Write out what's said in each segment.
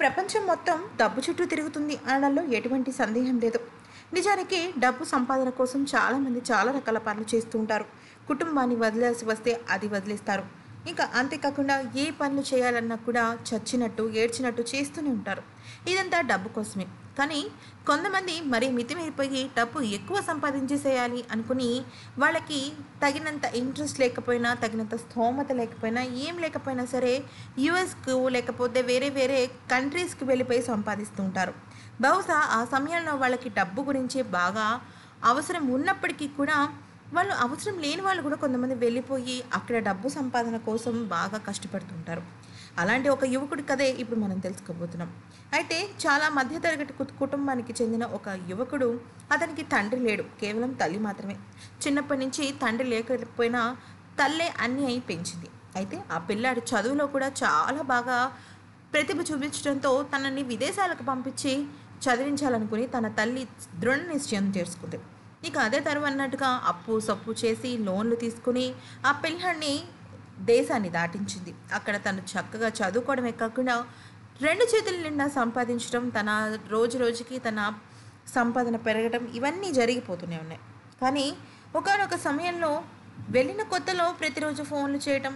ప్రపంచం మొత్తం డబ్బు చుట్టూ తిరుగుతుంది అనడంలో ఎటువంటి సందేహం లేదు. నిజానికి డబ్బు సంపాదన కోసం చాలామంది చాలా రకాల పనులు చేస్తూ ఉంటారు. కుటుంబాన్ని వదిలేసి వస్తే అది వదిలేస్తారు. ఇంకా అంతేకాకుండా ఏ పనులు చేయాలన్నా కూడా చచ్చినట్టు ఏడ్చినట్టు చేస్తూనే ఉంటారు. ఇదంతా డబ్బు కోసమే. కానీ కొంతమంది మరీ మితిమీరిపోయి డబ్బు ఎక్కువ సంపాదించేసేయాలి అనుకుని వాళ్ళకి తగినంత ఇంట్రెస్ట్ లేకపోయినా తగినంత స్థోమత లేకపోయినా ఏం లేకపోయినా సరే యుఎస్కు లేకపోతే వేరే వేరే కంట్రీస్కి వెళ్ళిపోయి సంపాదిస్తూ ఉంటారు. బహుశా ఆ సమయంలో వాళ్ళకి డబ్బు గురించి బాగా అవసరం ఉన్నప్పటికీ కూడా వాళ్ళు అవసరం లేని వాళ్ళు కూడా కొంతమంది వెళ్ళిపోయి అక్కడ డబ్బు సంపాదన కోసం బాగా కష్టపడుతుంటారు. అలాంటి ఒక యువకుడి కథే ఇప్పుడు మనం తెలుసుకోబోతున్నాం. అయితే చాలా మధ్యతరగతి కు- కుటుంబానికి చెందిన ఒక యువకుడు అతనికి తండ్రి లేడు. కేవలం తల్లి మాత్రమే. చిన్నప్పటి నుంచి తండ్రి లేకపోయినా తల్లే అన్నీ అయి పెంచింది. అయితే ఆ పిల్లాడు చదువులో కూడా చాలా బాగా ప్రతిభ చూపించడంతో తనని విదేశాలకు పంపించి చదివించాలనుకుని తన తల్లి దృఢ నిశ్చయం చేసుకుంది. ఇక అదే తరువు అన్నట్టుగా అప్పు సప్పు చేసి లోన్లు తీసుకుని ఆ పిల్లాడిని దేశాన్ని దాటించింది. అక్కడ తను చక్కగా చదువుకోవడమే కాకుండా రెండు చేతుల నిండా సంపాదించడం తన రోజు రోజుకి తన సంపాదన పెరగడం ఇవన్నీ జరిగిపోతూనే ఉన్నాయి. కానీ ఒకనొక సమయంలో వెళ్ళిన కొత్తలో ప్రతిరోజు ఫోన్లు చేయటం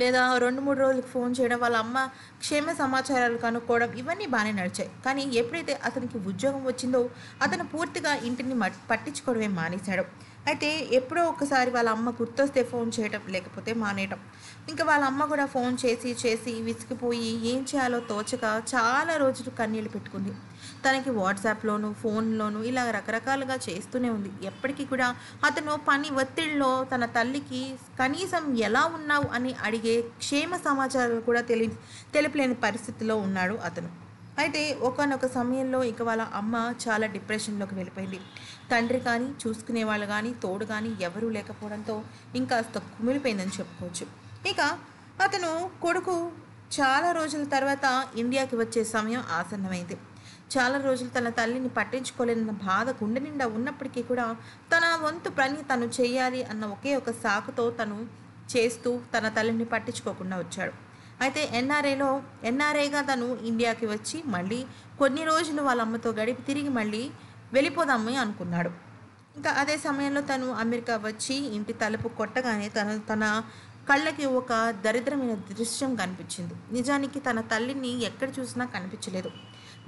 లేదా రెండు మూడు రోజులకు ఫోన్ చేయడం వాళ్ళ అమ్మ క్షేమ సమాచారాలు కనుక్కోవడం ఇవన్నీ బాగానే నడిచాయి. కానీ ఎప్పుడైతే అతనికి ఉద్యోగం వచ్చిందో అతను పూర్తిగా ఇంటిని పట్టించుకోవడమే మానేశాడు. అయితే ఎప్పుడో ఒకసారి వాళ్ళ అమ్మ గుర్తొస్తే ఫోన్ చేయటం లేకపోతే మానేయటం. ఇంకా వాళ్ళ అమ్మ కూడా ఫోన్ చేసి చేసి విసిగిపోయి ఏం చేయాలో తోచక చాలా రోజులు కన్నీళ్ళు పెట్టుకుంది. తనకి వాట్సాప్లోను ఫోన్లోను ఇలా రకరకాలుగా చేస్తూనే ఉంది. ఎప్పటికీ కూడా అతను పని ఒత్తిడిలో తన తల్లికి కనీసం ఎలా ఉన్నావు అని అడిగే క్షేమ సమాచారాలు కూడా తెలి తెలిపలేని పరిస్థితిలో ఉన్నాడు అతను. అయితే ఒకనొక సమయంలో ఇక వాళ్ళ అమ్మ చాలా డిప్రెషన్లోకి వెళ్ళిపోయింది. తండ్రి కానీ చూసుకునే వాళ్ళు కానీ తోడు కానీ ఎవరూ లేకపోవడంతో ఇంకా కుమిలిపోయిందని చెప్పుకోవచ్చు. ఇక అతను కొడుకు చాలా రోజుల తర్వాత ఇండియాకి వచ్చే సమయం ఆసన్నమైంది. చాలా రోజులు తన తల్లిని పట్టించుకోలేనన్న బాధ గుండె నిండా ఉన్నప్పటికీ కూడా తన వంతు పని తను చేయాలి అన్న ఒకే ఒక సాకుతో తను చేస్తూ తన తల్లిని పట్టించుకోకుండా వచ్చాడు. అయితే ఎన్ఆర్ఐలో ఎన్ఆర్ఐగా తను ఇండియాకి వచ్చి మళ్ళీ కొన్ని రోజులు వాళ్ళ అమ్మతో గడిపి తిరిగి మళ్ళీ వెళ్ళిపోదామని అనుకున్నాడు. ఇంకా అదే సమయంలో తను అమెరికా వచ్చి ఇంటి తలుపు కొట్టగానే తన తన కళ్ళకి ఒక దరిద్రమైన దృశ్యం కనిపించింది. నిజానికి తన తల్లిని ఎక్కడ చూసినా కనిపించలేదు.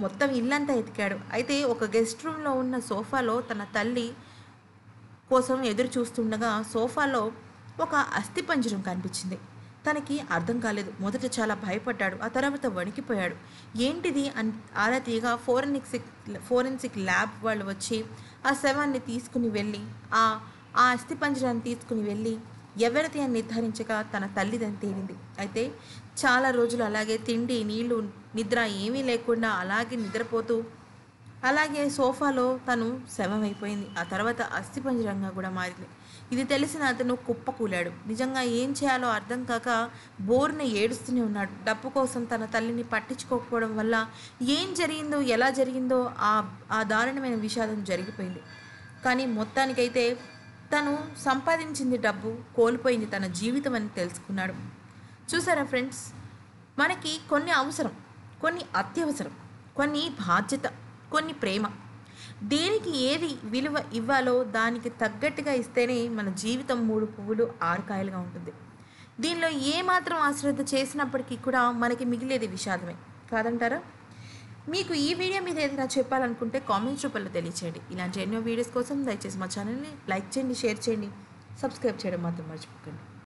మొత్తం ఇల్లంతా ఎతికాడు. అయితే ఒక గెస్ట్ రూమ్లో ఉన్న సోఫాలో తన తల్లి కోసం ఎదురు చూస్తుండగా సోఫాలో ఒక అస్థిపంజరం కనిపించింది. తనకి అర్థం కాలేదు. మొదట చాలా భయపడ్డాడు. ఆ తర్వాత వణికిపోయాడు. ఏంటిది అని ఆరా తీయగా ఫోరెన్సిక్ ఫోరెన్సిక్ ల్యాబ్ వాళ్ళు వచ్చి ఆ శవాన్ని తీసుకుని వెళ్ళి ఆ ఆ అస్థిపంజరాన్ని తీసుకుని వెళ్ళి ఎవరిది అని నిర్ధారించగా తన తల్లిదని తేలింది. అయితే చాలా రోజులు అలాగే తిండి నీళ్ళు నిద్ర ఏమీ లేకుండా అలాగే నిద్రపోతూ అలాగే సోఫాలో తను శవమైపోయింది. ఆ తర్వాత అస్థిపంజరంగా కూడా మారింది. ఇది తెలిసిన అతను కుప్పకూలాడు. నిజంగా ఏం చేయాలో అర్థం కాక బోర్న ఏడుస్తూనే ఉన్నాడు. డబ్బు కోసం తన తల్లిని పట్టించుకోకపోవడం వల్ల ఏం జరిగిందో ఎలా జరిగిందో ఆ ఆ దారుణమైన విషాదం జరిగిపోయింది. కానీ మొత్తానికైతే తను సంపాదించింది డబ్బు కోల్పోయింది తన జీవితం అని తెలుసుకున్నాడు. చూసారా ఫ్రెండ్స్? మనకి కొన్ని అవసరం కొన్ని అత్యవసరం కొన్ని బాధ్యత కొన్ని ప్రేమ. దేనికి ఏది విలువ ఇవ్వాలో దానికి తగ్గట్టుగా ఇస్తేనే మన జీవితం మూడు పువ్వులు ఆరు కాయలుగా ఉంటుంది. దీనిలో ఏ మాత్రం అశ్రద్ధ చేసినప్పటికీ కూడా మనకి మిగిలేది విషాదమే. కాదంటారా? మీకు ఈ వీడియో మీద ఏదైనా చెప్పాలనుకుంటే కామెంట్స్ రూపంలో తెలియచేయండి. ఇలాంటి ఎన్నో వీడియోస్ కోసం దయచేసి మా ఛానల్ని లైక్ చేయండి షేర్ చేయండి సబ్స్క్రైబ్ చేయడం మాత్రం మర్చిపోకండి.